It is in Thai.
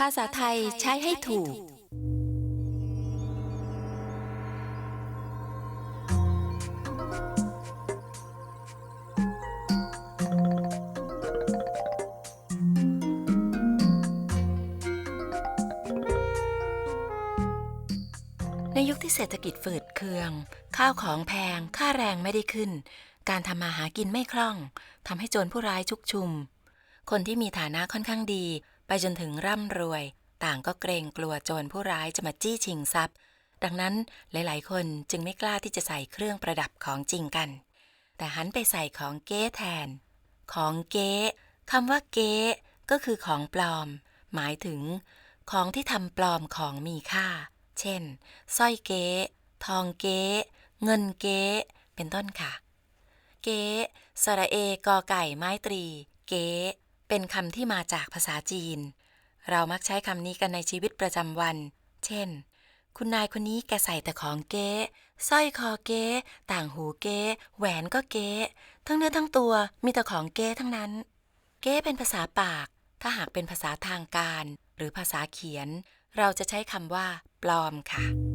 ภาษาไทยใช้ให้ถูก ในยุคที่เศรษฐกิจฝืดเคือง ข้าวของแพง ค่าแรงไม่ได้ขึ้น การทำมาหากินไม่คล่อง ทำให้โจรผู้ร้ายชุกชุม คนที่มีฐานะค่อนข้างดี ไปจนถึงร่ำรวย ต่างก็เกรงกลัวโจรผู้ร้ายจะมาจี้ชิงทรัพย์ ดังนั้นหลายๆ คนจึงไม่กล้าที่จะใส่เครื่องประดับของจริงกัน แต่หันไปใส่ของเก๊แทน ของเก๊คำว่าเก๊ก็คือของปลอม หมายถึง ของที่ทำปลอมของมีค่า เช่นสร้อยเก๊ทองเก๊เงินเก๊เป็นต้นค่ะ เก๊สระเอกอไก่ไม้ตรี เก๊ เป็นคำที่มาจากภาษาจีน เรามักใช้คำนี้กันในชีวิตประจำวัน เช่น คุณนายคนนี้แกใส่แต่ของเก๊สร้อยคอเก๊ต่างหูเก๊แหวนก็เก๊ทั้งเนื้อทั้งตัวมีแต่ของเก๊ทั้งนั้น เก๊เป็นภาษาปาก ถ้าหากเป็นภาษาทางการ หรือภาษาเขียน เราจะใช้คำว่า ปลอมค่ะ